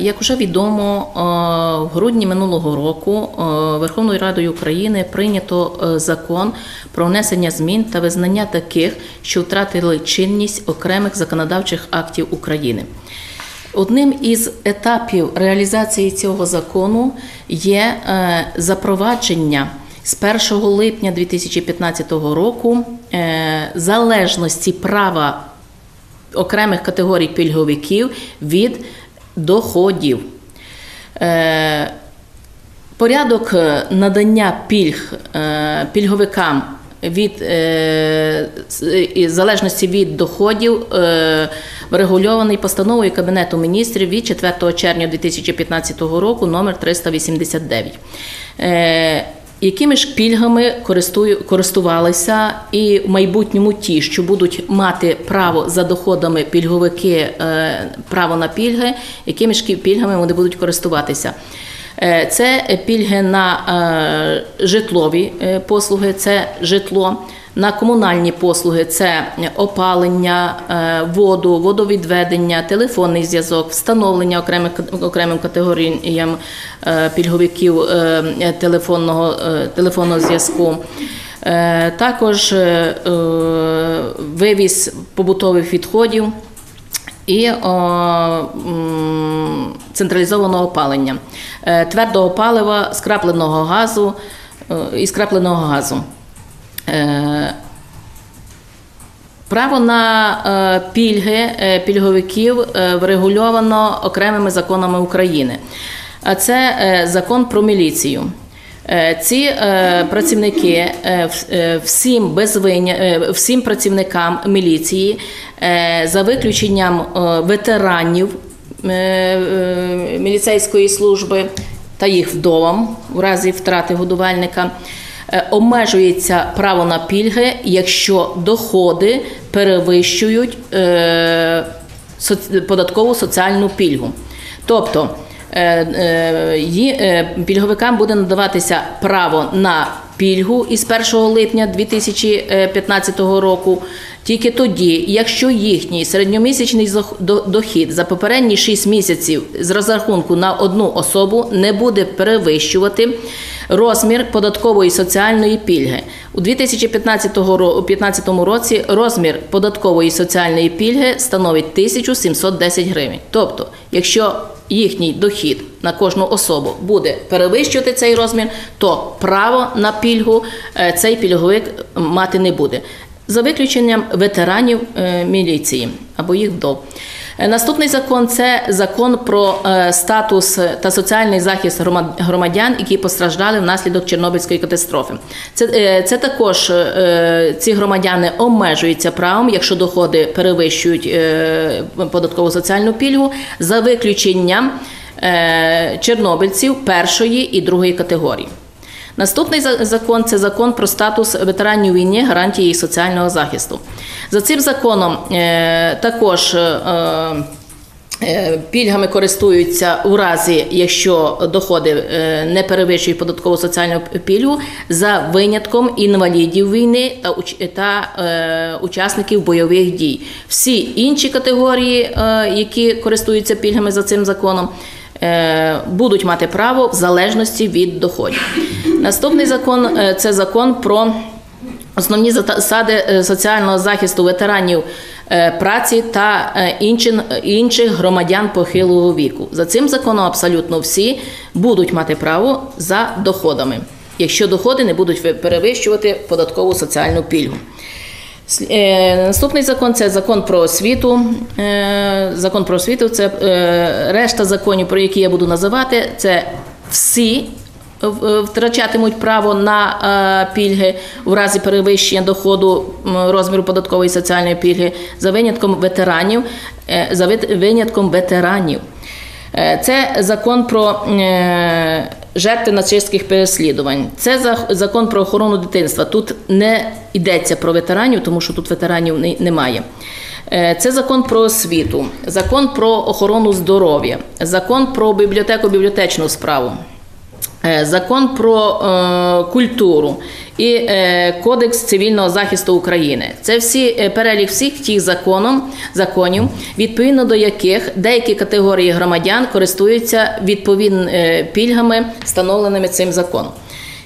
Як вже відомо, е, в грудні минулого року е, Верховною Радою України прийнято е, закон про внесення змін та визнання таких, що втратили чинність окремих законодавчих актів України. Одним із етапів реалізації цього закону є е, запровадження з 1 липня 2015 року е, залежності права окремих категорій пільговиків від доходів. Е, Порядок е, надання пільг е, пільговикам від залежності від доходів врегульований постановою Кабінету міністрів від 4 червня 2015 року номер 389. Якими ж пільгами користувалися і в майбутньому ті, що будуть мати право за доходами пільговики, е, право на пільги, якими ж пільгами вони будуть користуватися? Е, Це пільги на е, житлові послуги, це житло, на комунальні послуги це опалення, е, воду, водовідведення, телефонний зв'язок, встановлення окремих окремим категоріям е, пільговиків е, телефонного, телефонного зв'язку. Також вивіз побутових відходів і централізованого опалення, твердого палива, скрапленого газу і скрапленого газу. Е, Право на е, пільги е, пільговиків врегульовано окремими законами України. А це закон про міліцію. Ці працівники всім без всім працівникам міліції, за виключенням ветеранів міліцейської служби та їх вдовам в разі втрати годувальника. Е, Обмежується право на пільги, якщо доходи перевищують е, податкову соціальну пільгу. Тобто е, пільговикам буде надаватися право на пільгу із 1 липня 2015 року. Тільки тоді, якщо їхній середньомісячний дохід за попередні 6 місяців з розрахунку на одну особу не буде перевищувати розмір податкової соціальної пільги. У 2015 ро- 15 році розмір податкової соціальної пільги становить 1710 гривень. Тобто, якщо їхній дохід на кожну особу буде перевищувати цей розмір, то право на пільгу е, цей пільговик мати не буде. За виключенням ветеранів е, міліції або їх вдов. Е, Наступний закон це закон про е, статус та соціальний захист громад- громадян, які постраждали внаслідок Чорнобильської катастрофи. Це, е, це також ці громадяни обмежуються правом, якщо доходи перевищують податкову соціальну пільгу, за виключенням чорнобильців першої і другої категорії. Наступний закон це закон про статус ветеранів війни, гарантії їх соціального захисту. За цим законом е, також е, е, пільгами користуються у разі, якщо доходи не перевищують податкову соціальну пільгу, за винятком інвалідів війни та, уч- та учасників бойових дій. Всі інші категорії, які користуються пільгами за цим законом, будуть мати право в залежності від доходів. Наступний закон е, це закон про основні засади е, соціального захисту ветеранів е, праці та е, інших громадян похилого віку. За цим законом абсолютно всі будуть мати право за доходами, якщо доходи не будуть перевищувати податкову соціальну пільгу. Е, Наступний закон це закон про освіту. Е, Закон про освіту це е, решта законів, про які я буду називати, це всі втрачатимуть право на пільги в разі перевищення доходу розміру податкової соціальної пільги за винятком ветеранів. За винятком ветеранів. Це закон про жертви нацистських переслідувань. Це закон про охорону дитинства. Тут не йдеться про ветеранів, тому що тут ветеранів не- немає. Е, Це закон про освіту, закон про охорону здоров'я, закон про бібліотеку бібліотечну справу. Е, закон про е, культуру і е, Кодекс цивільного захисту України. Це всі е, перелік всіх тих законом, законів, відповідно до яких деякі категорії громадян користуються відповідними пільгами, встановленими цим законом.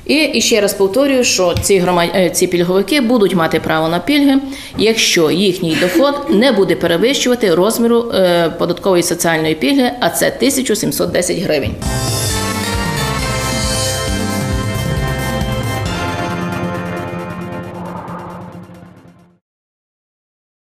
І, і ще раз повторюю, що ці грома... е, ці пільговики будуть мати право на пільги, якщо їхній доход не буде перевищувати розміру е, податкової соціальної пільги, а це 1710 гривень.